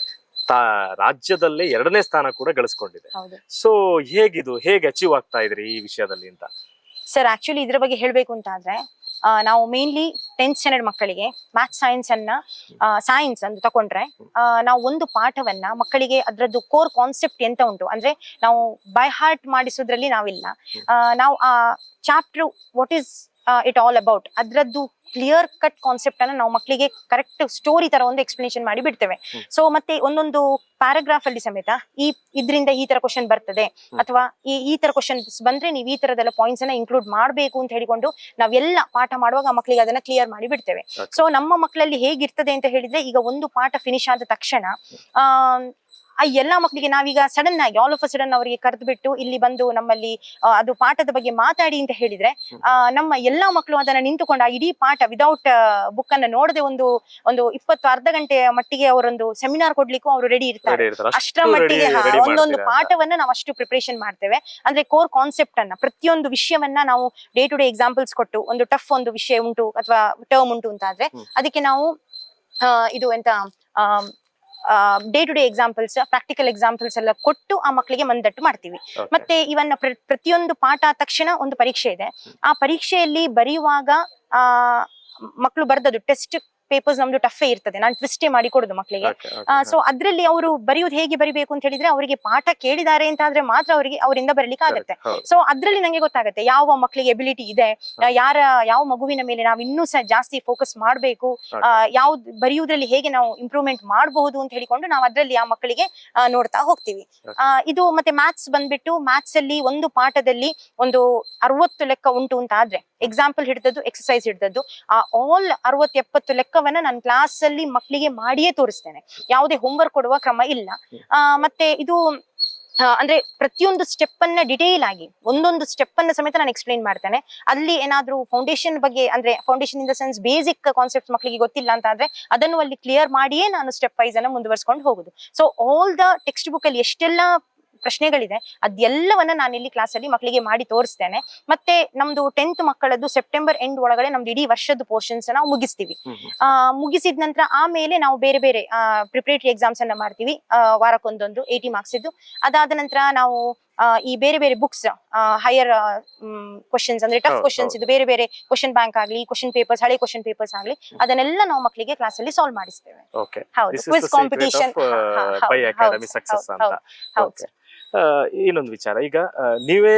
ತಾ ರಾಜ್ಯದಲ್ಲೇ ಎರಡನೇ ಸ್ಥಾನ ಕೂಡ ಗಳಿಸ್ಕೊಂಡಿದೆ. ಹೌದು. ಸೊ ಹೇಗಿದು? ಹೇಗೆ ಅಚೀವ್ ಆಗ್ತಾ ಇದ್ರಿ ಈ ವಿಷಯದಲ್ಲಿ ಅಂತ? ಸರ್ ಆಕ್ಚುಲಿ ಇದ್ರ ಬಗ್ಗೆ ಹೇಳ್ಬೇಕು ಅಂತ ಆದ್ರೆ ಆ, ನಾವು ಮೇನ್ಲಿ ಟೆಂತ್ ಸ್ಟ್ಯಾಂಡರ್ಡ್ ಮಕ್ಕಳಿಗೆ ಮ್ಯಾಥ್ಸ್ ಸೈನ್ಸ್ ಅನ್ನ ಸೈನ್ಸ್ ಅಂತ ತಕೊಂಡ್ರೆ ಆ, ನಾವು ಒಂದು ಪಾಠವನ್ನ ಮಕ್ಕಳಿಗೆ ಅದರದ್ದು ಕೋರ್ ಕಾನ್ಸೆಪ್ಟ್ ಎಂತ ಉಂಟು? ಅಂದ್ರೆ ನಾವು ಬೈ ಹಾರ್ಟ್ ಮಾಡಿಸೋದ್ರಲ್ಲಿ ನಾವಿಲ್ಲ. ಆ, ನಾವು ಆ chapter what is it all about ಅದರದ್ದು ಕ್ಲಿಯರ್ ಕಟ್ ಕಾನ್ಸೆಪ್ಟ್ ಅನ್ನ ನಾವು ಮಕ್ಕಳಿಗೆ ಕರೆಕ್ಟ್ ಸ್ಟೋರಿ ತರ ಒಂದು ಎಕ್ಸ್ಪ್ಲನೇಷನ್ ಮಾಡಿ ಬಿಡ್ತೇವೆ. ಸೊ ಮತ್ತೆ ಒಂದೊಂದು ಪ್ಯಾರಾಗ್ರಾಫ್ ಅಲ್ಲಿ ಸಮೇತ ಈ ಇದ್ರಿಂದ ಈ ತರ ಕ್ವಶನ್ ಬರ್ತದೆ ಅಥವಾ ಈ ಈ ತರ ಕ್ವಶನ್ ಬಂದ್ರೆ ನೀವು ಈ ತರದೆಲ್ಲ ಪಾಯಿಂಟ್ಸ್ ಅನ್ನ ಇನ್ಕ್ಲೂಡ್ ಮಾಡಬೇಕು ಅಂತ ಹೇಳಿಕೊಂಡು ನಾವೆಲ್ಲ ಪಾಠ ಮಾಡುವಾಗ ಆ ಮಕ್ಕಳಿಗೆ ಅದನ್ನ ಕ್ಲಿಯರ್ ಮಾಡಿ ಬಿಡ್ತೇವೆ. ಸೊ ನಮ್ಮ ಮಕ್ಕಳಲ್ಲಿ ಹೇಗಿರ್ತದೆ ಅಂತ ಹೇಳಿದ್ರೆ ಈಗ ಒಂದು ಪಾಠ ಫಿನಿಶ್ ಆದ ತಕ್ಷಣ ಆ ಆ ಎಲ್ಲಾ ಮಕ್ಕಳಿಗೆ ನಾವೀಗ ಸಡನ್ ಆಗಿ ಆಲ್ ಆಫ್ ಸಡನ್ ಅವರಿಗೆ ಕರೆದು ಬಿಟ್ಟು ಇಲ್ಲಿ ಬಂದು ನಮ್ಮಲ್ಲಿ ಅದು ಪಾಠದ ಬಗ್ಗೆ ಮಾತಾಡಿ ಅಂತ ಹೇಳಿದ್ರೆ ನಮ್ಮ ಎಲ್ಲಾ ಮಕ್ಕಳು ಅದನ್ನ ನಿಂತುಕೊಂಡು ಆ ಇಡೀ ಪಾಠ ವಿದೌಟ್ ಬುಕ್ ಅನ್ನ ನೋಡದೆ ಒಂದು ಒಂದು ಇಪ್ಪತ್ತು ಅರ್ಧ ಗಂಟೆ ಮಟ್ಟಿಗೆ ಅವರೊಂದು ಸೆಮಿನಾರ್ ಕೊಡ್ಲಿಕ್ಕೂ ಅವರು ರೆಡಿ ಇರ್ತಾರೆ. ಅಷ್ಟರ ಮಟ್ಟಿಗೆ ಒಂದೊಂದು ಪಾಠವನ್ನ ನಾವು ಅಷ್ಟು ಪ್ರಿಪರೇಷನ್ ಮಾಡ್ತೇವೆ. ಅಂದ್ರೆ ಕೋರ್ ಕಾನ್ಸೆಪ್ಟ್ ಅನ್ನ ಪ್ರತಿಯೊಂದು ವಿಷಯವನ್ನ ನಾವು ಡೇ ಟು ಡೇ ಎಕ್ಸಾಂಪಲ್ಸ್ ಕೊಟ್ಟು ಒಂದು ಟಫ್ ಒಂದು ವಿಷಯ ಉಂಟು ಅಥವಾ ಟರ್ಮ್ ಉಂಟು ಅಂತ ಆದ್ರೆ ಅದಕ್ಕೆ ನಾವು ಇದು ಎಂತ day to day examples practical examples ಎಲ್ಲ ಕೊಟ್ಟು ಆ ಮಕ್ಕಳಿಗೆ ಮಂದಟ್ಟು ಮಾಡ್ತೀವಿ. ಮತ್ತೆ ಇವನ್ನ ಪ್ರ- ಪ್ರತಿಯೊಂದು ಪಾಠ ಆದ ತಕ್ಷಣ ಒಂದು ಪರೀಕ್ಷೆ ಇದೆ. ಆ ಪರೀಕ್ಷೆಯಲ್ಲಿ ಬರೆಯುವಾಗ ಆ ಮಕ್ಕಳು ಬರ್ದದ್ದು ಟೆಸ್ಟ್ ಪೇಪರ್ಸ್ ನಮ್ದು ಟಫೇ ಇರ್ತದೆ. ನಾನು ಟ್ವಿಸ್ಟೇ ಮಾಡಿ ಕೊಡುದು ಮಕ್ಕಳಿಗೆ ಸೊ ಅದ್ರಲ್ಲಿ ಅವರು ಬರೆಯುವುದು ಹೇಗೆ ಬರಿಬೇಕು ಅಂತ ಹೇಳಿದ್ರೆ ಅವರಿಗೆ ಪಾಠ ಕೇಳಿದ್ದಾರೆ ಅಂತ ಆದ್ರೆ ಮಾತ್ರ ಅವರಿಗೆ ಅವರಿಂದ ಬರಲಿಕ್ಕೆ ಆಗುತ್ತೆ. ಸೊ ಅದ್ರಲ್ಲಿ ನಂಗೆ ಗೊತ್ತಾಗುತ್ತೆ ಯಾವ ಮಕ್ಕಳಿಗೆ ಎಬಿಲಿಟಿ ಇದೆ ಯಾರ ಯಾವ ಮಗುವಿನ ಮೇಲೆ ನಾವು ಇನ್ನೂ ಸಹ ಜಾಸ್ತಿ ಫೋಕಸ್ ಮಾಡಬೇಕು ಯಾವ್ದು ಬರೆಯುವುದ್ರಲ್ಲಿ ಹೇಗೆ ನಾವು ಇಂಪ್ರೂವ್ಮೆಂಟ್ ಮಾಡಬಹುದು ಅಂತ ಹೇಳಿಕೊಂಡು ನಾವು ಅದರಲ್ಲಿ ಆ ಮಕ್ಕಳಿಗೆ ನೋಡ್ತಾ ಹೋಗ್ತೀವಿ. ಇದು ಮತ್ತೆ ಮ್ಯಾಥ್ಸ್ ಬಂದ್ಬಿಟ್ಟು ಮ್ಯಾಥ್ಸ್ ಅಲ್ಲಿ ಒಂದು ಪಾಠದಲ್ಲಿ ಒಂದು ಅರವತ್ತು ಲೆಕ್ಕ ಉಂಟು ಅಂತ ಆದ್ರೆ ಎಕ್ಸಾಂಪಲ್ ಹಿಡಿದದ್ದು ಎಕ್ಸಸೈಸ್ ಹಿಡಿದದ್ದು ಆ ಆಲ್ ಅರವತ್ತು ಎಪ್ಪತ್ತು ಲೆಕ್ಕವನ್ನ ನಾನು ಕ್ಲಾಸ್ ಅಲ್ಲಿ ಮಕ್ಕಳಿಗೆ ಮಾಡಿಯೇ ತೋರಿಸ್ತೇನೆ. ಯಾವುದೇ ಹೋಮ್ವರ್ಕ್ ಕೊಡುವ ಕ್ರಮ ಇಲ್ಲ. ಮತ್ತೆ ಇದು ಅಂದ್ರೆ ಪ್ರತಿಯೊಂದು ಸ್ಟೆಪ್ ಅನ್ನ ಡಿಟೇಲ್ ಆಗಿ, ಒಂದೊಂದು ಸ್ಟೆಪ್ ಅನ್ನ ಸಮೇತ ನಾನು ಎಕ್ಸ್ಪ್ಲೈನ್ ಮಾಡ್ತೇನೆ. ಅಲ್ಲಿ ಏನಾದ್ರೂ ಫೌಂಡೇಶನ್ ಬಗ್ಗೆ, ಅಂದ್ರೆ foundation in the sense basic concept ಮಕ್ಕಳಿಗೆ ಗೊತ್ತಿಲ್ಲ ಅಂತ ಆದ್ರೆ ಅದನ್ನು ಅಲ್ಲಿ ಕ್ಲಿಯರ್ ಮಾಡಿಯೇ ನಾನು ಸ್ಟೆಪ್ ವೈಸ್ ಅನ್ನ ಮುಂದುವರ್ಸ್ಕೊಂಡು ಹೋಗುದು. So all the textbook ಅಲ್ಲಿ ಎಷ್ಟೆಲ್ಲ ಪ್ರಶ್ನೆಗಳಿದೆ. ಅದೆಲ್ಲವನ್ನ ನಾನು ಇಲ್ಲಿ ಕ್ಲಾಸ್ ಅಲ್ಲಿ ಮಕ್ಕಳಿಗೆ ಮಾಡಿ ತೋರಿಸ್ತೇನೆ. ಮತ್ತೆ ನಮ್ದು ಟೆಂತ್ ಮಕ್ಕಳದ್ದು ಸೆಪ್ಟೆಂಬರ್ ಎಂಡ್ ಒಳಗಡೆ ನಮ್ದು ಇಡೀ ವರ್ಷದ ಪೋರ್ಷನ್ಸ್ ನಾವು ಮುಗಿಸ್ತೀವಿ. ಮುಗಿಸಿದ ನಂತರ ಆಮೇಲೆ ನಾವು ಬೇರೆ ಬೇರೆ ಪ್ರಿಪರೇಟರಿ ಎಕ್ಸಾಮ್ಸ್ ಅನ್ನ ಮಾಡ್ತೀವಿ. ವಾರಕ್ಕೊಂದೊಂದು ಏಯ್ಟಿ ಮಾರ್ಕ್ಸ್ ಇದ್ದು. ಅದಾದ ನಂತರ ನಾವು ಈ ಬೇರೆ ಬೇರೆ ಬುಕ್ಸ್ ಹೈಯರ್ ಕ್ವಶನ್ಸ್ ಅಂದ್ರೆ ಟಫ್ ಹೌದು, ಕ್ವಶನ್ಸ್ ಇದು ಬೇರೆ ಬೇರೆ ಕ್ವಶನ್ ಬ್ಯಾಂಕ್ ಆಗ್ಲಿ ಕ್ವಶನ್ ಪೇಪರ್ಸ್ ಹಳೆ ಕ್ವಶನ್ ಪೇಪರ್ಸ್ ಆಗ್ಲಿ ಅದನ್ನೆಲ್ಲ ನಾವು ಮಕ್ಕಳಿಗೆ ಕ್ಲಾಸ್ ಅಲ್ಲಿ ಸಾಲ್ವ್ ಮಾಡಿಸ್ತೇವೆ. ಹೌದು ಕ್ವಿಸ್ ಕಾಂಪಿಟಿಷನ್. ಹೌದು. ಆ, ಇನ್ನೊಂದು ವಿಚಾರ. ಈಗ ನೀವೇ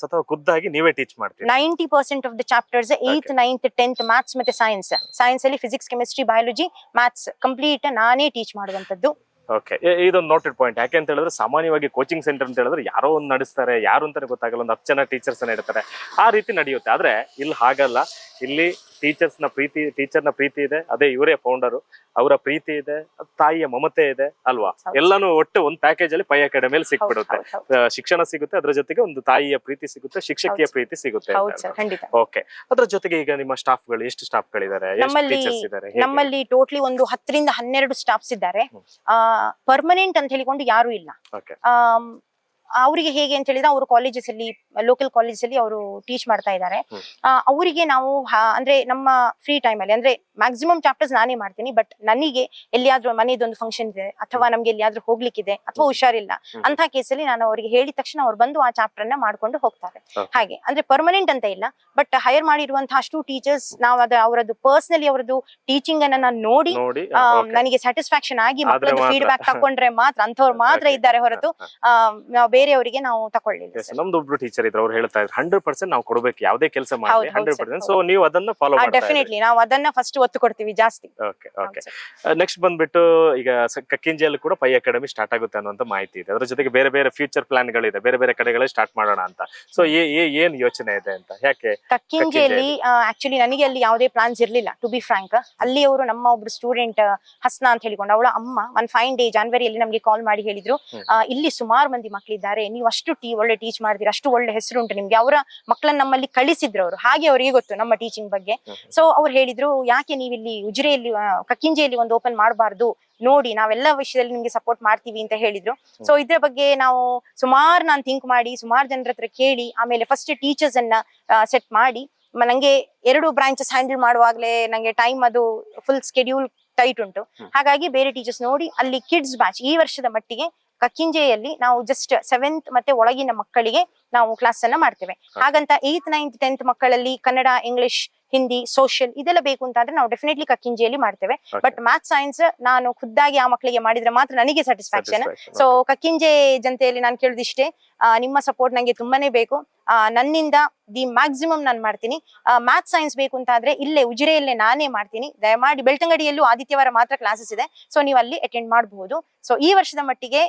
ಸ್ವತಃ ಖುದ್ದಾಗಿ ನೀವೇ ಟೀಚ್ ಮಾಡ್ತೀರಿ. Ninety percent of the chapters eighth ninth tenth maths ಮತ್ತೆ ಸೈನ್ಸ್ ಸೈನ್ಸ್ ಅಲ್ಲಿ physics chemistry biology maths complete ನಾನೇ ಟೀಚ್ ಮಾಡುವಂತದ್ದು ಓಕೆ ಇದೊಂದು ನೋಟೆಡ್ ಪಾಯಿಂಟ್ ಯಾಕೆ ಅಂತ ಹೇಳಿದ್ರೆ ಸಾಮಾನ್ಯವಾಗಿ ಕೋಚಿಂಗ್ ಸೆಂಟರ್ ಅಂತ ಹೇಳಿದ್ರೆ ಯಾರೋ ಒಂದು ನಡೆಸ್ತಾರೆ ಯಾರು ಅಂತಾನೆ ಗೊತ್ತಾಗಲ್ಲ ಒಂದು ಹತ್ತು ಜನ ಟೀಚರ್ಸ್ ಇಡ್ತಾರೆ. ಆ ರೀತಿ ನಡೆಯುತ್ತೆ. ಆದ್ರೆ ಇಲ್ಲಿ ಹಾಗಲ್ಲ. ಇಲ್ಲಿ ಟೀಚರ್ಸ್ನ ಪ್ರೀತಿ ಟೀಚರ್ನ ಪ್ರೀತಿ ಇದೆ. ಅದೇ ಇವರೇ ಫೌಂಡರು ಅವರ ಪ್ರೀತಿ ಇದೆ. ತಾಯಿಯ ಮಮತೆ ಇದೆ ಅಲ್ವಾ? ಎಲ್ಲಾನು ಒಟ್ಟು ಒಂದು ಪ್ಯಾಕೇಜ್ ಅಲ್ಲಿ ಪೈ ಅಕಾಡೆಮಿಯಲ್ಲಿ ಸಿಕ್ಬಿಡುತ್ತೆ. ಶಿಕ್ಷಣ ಸಿಗುತ್ತೆ ಅದ್ರ ಜೊತೆಗೆ ಒಂದು ತಾಯಿಯ ಪ್ರೀತಿ ಸಿಗುತ್ತೆ ಶಿಕ್ಷಕಿಯ ಪ್ರೀತಿ ಸಿಗುತ್ತೆ ಓಕೆ ಅದ್ರ ಜೊತೆಗೆ ಈಗ ನಿಮ್ಮ ಸ್ಟಾಫ್ಗಳು ಎಷ್ಟು ಸ್ಟಾಫ್ಗಳಿದ್ದಾರೆ ಎಷ್ಟು ನಮ್ಮಲ್ಲಿ- ಟೋಟ್ಲಿ ಒಂದು ಹತ್ತರಿಂದ ಹನ್ನೆರಡು ಸ್ಟಾಫ್ಸ್ ಇದ್ದಾರೆ. ಪರ್ಮನೆಂಟ್ ಅಂತ ಹೇಳಿಕೊಂಡು ಯಾರು ಇಲ್ಲ. ಅವರಿಗೆ ಹೇಗೆ ಅಂತ ಹೇಳಿದ್ರೆ ಅವರು ಕಾಲೇಜಸ್ ಅಲ್ಲಿ ಲೋಕಲ್ ಕಾಲೇಜಸ್ ಅಲ್ಲಿ ಅವರು ಟೀಚ್ ಮಾಡ್ತಾ ಇದ್ದಾರೆ. ಅವರಿಗೆ ನಾವು ಅಂದ್ರೆ ನಮ್ಮ ಫ್ರೀ ಟೈಮ್ ಅಲ್ಲಿ ಅಂದ್ರೆ ಮ್ಯಾಕ್ಸಿಮಮ್ ಚಾಪ್ಟರ್ಸ್ ನಾನೇ ಮಾಡ್ತೀನಿ ಬಟ್ ನನಗೆ ಎಲ್ಲಿಯಾದ್ರೂ ಮನೆಯದೊಂದು ಫಂಕ್ಷನ್ ಇದೆ ಅಥವಾ ನಮ್ಗೆ ಎಲ್ಲಿಯಾದ್ರೂ ಹೋಗ್ಲಿಕ್ಕಿದೆ ಅಥವಾ ಹುಷಾರಿಲ್ಲ. ಅಂತ ಕೇಸಲ್ಲಿ ನಾನು ಅವರಿಗೆ ಹೇಳಿದ ತಕ್ಷಣ ಅವ್ರು ಬಂದು ಆ ಚಾಪ್ಟರ್ ಅನ್ನ ಮಾಡ್ಕೊಂಡು ಹೋಗ್ತಾರೆ ಹಾಗೆ ಅಂದ್ರೆ ಪರ್ಮನೆಂಟ್ ಅಂತ ಇಲ್ಲ ಬಟ್ ಹೈರ್ ಮಾಡಿರುವಂತಹ ಅಷ್ಟು ಟೀಚರ್ಸ್ ನಾವು ಅದ ಅವರದ್ದು ಪರ್ಸನಲಿ ಅವರದ್ದು ಟೀಚಿಂಗ್ ಅನ್ನ ನಾನು ನೋಡಿ. ನನಗೆ ಸ್ಯಾಟಿಸ್ಫ್ಯಾಕ್ಷನ್ ಆಗಿ ಮಕ್ಕಳ ಮಕ್ಕಳದ್ದು. ಫೀಡ್ಬ್ಯಾಕ್ ತಕೊಂಡ್ರೆ ಮಾತ್ರ ಅಂತವ್ರು ಮಾತ್ರ ಇದ್ದಾರೆ ಹೊರತು ಬೇರೆಯವರಿಗೆ ನಾವು ತಕೊಳ್ಳಿಲ್ಲ Yes. ನಮ್ದು ಒಬ್ರು ಟೀಚರ್ ಇದ್ರು ಅವ್ರು ಹೇಳ್ತಾ ಇದ್ರು ಹಂಡ್ರೆಡ್ ಪರ್ಸೆಂಟ್ ನಾವು ಕೊಡ್ಬೇಕು ಯಾವುದೇ ಕೆಲಸ ಮಾಡಿ ಹೌದು ಪರ್ಸೆಂಟ್. ಸೊ ನೀವು ಅದನ್ನ ಫಾಲೋ ಡೆಫಿನೆಟ್ಲಿ ನಾವು ಅದನ್ನ ಫಸ್ಟ್ ಒತ್ತು ಕೊಡ್ತೀವಿ ಜಾಸ್ತಿ. ಓಕೆ ಓಕೆ ಹೌದು sir. ನೆಕ್ಸ್ಟ್ ಬಂದ್ಬಿಟ್ಟು ಈಗ ಸ- ಕಕ್ಕಿಂಜಿಯಲ್ಲಿ ಕೂಡ ಪೈ ಅಕಾಡೆಮಿ ಸ್ಟಾರ್ಟ್ ಆಗುತ್ತೆ ಅನ್ನುವಂತ ಮಾಹಿತಿ ಇದೆ. ಅದ್ರ ಜೊತೆಗೆ ಬೇರೆ ಬೇರೆ ಫ್ಯೂಚರ್ ಪ್ಲಾನ್ ಗಳಿದೆ ಬೇರೆ ಬೇರೆ ಕಡೆಗಳಲ್ಲಿ ಸ್ಟಾರ್ಟ್ ಮಾಡೋಣ ಅಂತ. ಸೊ ಏನ್ ಯೋಚನೆ ಇದೆ ಅಂತ? ಯಾಕೆ ಕಕ್ಕಿಂಜೆಯಲ್ಲಿ ಆಕ್ಚುಲಿ ನನಗೆ ಅಲ್ಲಿ ಯಾವುದೇ ಪ್ಲಾನ್ಸ್ ಇರಲಿಲ್ಲ ಟು ಬಿ ಫ್ರಾಂಕ್ ಅಲ್ಲಿ ಅವರು ನಮ್ಮ ಒಬ್ರು ಸ್ಟೂಡೆಂಟ್ ಹಸ್ನಾ ಅಂತ ಹೇಳಿಕೊಂಡು ಅವಳ ಅಮ್ಮ ಒನ್ ಫೈನ್ ಡೇ ಜಾನ್ವರಿಯಲ್ಲಿ ನಮಗೆ ಕಾಲ್ ಮಾಡಿ ಹೇಳಿದ್ರು ಹ್ಮ್. ಆ, ಇಲ್ಲಿ ಸುಮಾರು ಮಂದಿ ಮಕ್ಕಳಿದ್ದಾರೆ ನೀವು ಅಷ್ಟು ಟೀ ಒಳ್ಳೆ ಟೀಚ್ ಮಾಡ್ತೀರಾ ಅಷ್ಟು ಒಳ್ಳೆ ಹೆಸರು ಉಂಟು ನಿಮ್ಗೆ. ಅವರ ಮಕ್ಕಳನ್ನ ನಮ್ಮಲ್ಲಿ ಕಳಿಸಿದ್ರು ಅವರು. ಹಾಗೆ ಅವರಿಗೆ ಗೊತ್ತು ನಮ್ಮ ಟೀಚಿಂಗ್ ಬಗ್ಗೆ. ಸೊ ಅವ್ರು ಹೇಳಿದ್ರು ಯಾಕೆ ನೀವಿಲ್ಲಿ ಇಲ್ಲಿ ಉಜಿರೆಯಲ್ಲಿ ಕಕ್ಕಿಂಜೆಯಲ್ಲಿ ಒಂದು ಓಪನ್ ಮಾಡಬಾರ್ದು? ನೋಡಿ ನಾವೆಲ್ಲ ವಿಷಯದಲ್ಲಿ ನಿಮ್ಗೆ ಸಪೋರ್ಟ್ ಮಾಡ್ತೀವಿ ಅಂತ ಹೇಳಿದ್ರು. ಸೊ ಇದ್ರ ಬಗ್ಗೆ ನಾವು ಸುಮಾರು ನಾನು ಥಿಂಕ್ ಮಾಡಿ ಸುಮಾರು ಜನರ ಹತ್ರ ಕೇಳಿ ಆಮೇಲೆ ಫಸ್ಟ್ ಟೀಚರ್ಸ್ ಅನ್ನ ಸೆಟ್ ಮಾಡಿ ನಂಗೆ ಎರಡು ಬ್ರಾಂಚಸ್ ಹ್ಯಾಂಡಲ್ ಮಾಡುವಾಗ್ಲೇ ನಂಗೆ ಟೈಮ್ ಅದು ಫುಲ್ ಸ್ಕೆಡ್ಯೂಲ್ ಟೈಟ್ ಉಂಟು. ಹಾಗಾಗಿ ಬೇರೆ ಟೀಚರ್ಸ್ ನೋಡಿ ಅಲ್ಲಿ ಕಿಡ್ಸ್ ಬ್ಯಾಚ್ ಈ ವರ್ಷದ ಮಟ್ಟಿಗೆ ಕಕ್ಕಿಂಜೆಯಲ್ಲಿ ನಾವು ಜಸ್ಟ್ ಸೆವೆಂತ್ ಮತ್ತೆ ಒಳಗಿನ ಮಕ್ಕಳಿಗೆ ನಾವು ಕ್ಲಾಸ್ ಅನ್ನ ಮಾಡ್ತೇವೆ. ಹಾಗಂತ ಏತ್ ನೈನ್ತ್ ಟೆಂತ್ ಮಕ್ಕಳಲ್ಲಿ ಕನ್ನಡ ಇಂಗ್ಲಿಷ್ ಹಿಂದಿ ಸೋಷಿಯಲ್ ಇದೆಲ್ಲ ಬೇಕು ಅಂತ ಅಂದ್ರೆ ನಾವು ಡೆಫಿನೆಟ್ಲಿ ಕಕ್ಕಿಂಜೆಯಲ್ಲಿ ಮಾಡ್ತೇವೆ. ಬಟ್ ಮ್ಯಾಥ್ ಸೈನ್ಸ್ ನಾನು ಖುದ್ದಾಗಿ ಆ ಮಕ್ಕಳಿಗೆ ಮಾಡಿದ್ರೆ ಮಾತ್ರ ನನಗೆ ಸ್ಯಾಟಿಸ್ಫ್ಯಾಕ್ಷನ್. ಸೊ ಕಕ್ಕಿಂಜೆ ಜನತೆಯಲ್ಲಿ ನಾನು ಕೇಳಿದಿಷ್ಟೇ ನಿಮ್ಮ ಸಪೋರ್ಟ್ ನಂಗೆ ತುಂಬಾನೇ ಬೇಕು. ನನ್ನಿಂದ ದಿ ಮ್ಯಾಕ್ಸಿಮಮ್ ನಾನು ಮಾಡ್ತೀನಿ. ಮ್ಯಾಥ್ ಸೈನ್ಸ್ ಬೇಕು ಅಂತ ಆದ್ರೆ ಇಲ್ಲೇ ಉಜಿರೆಯಲ್ಲೇ ನಾನೇ ಮಾಡ್ತೀನಿ. ದಯಮಾಡಿ ಬೆಳ್ತಂಗಡಿಯಲ್ಲೂ ಆದಿತ್ಯವಾರ ಮಾತ್ರ ಕ್ಲಾಸಸ್ ಇದೆ. ಸೊ ನೀವು ಅಲ್ಲಿ ಅಟೆಂಡ್ ಮಾಡಬಹುದು ಸೊ ಈ ವರ್ಷದ ಮಟ್ಟಿಗೆ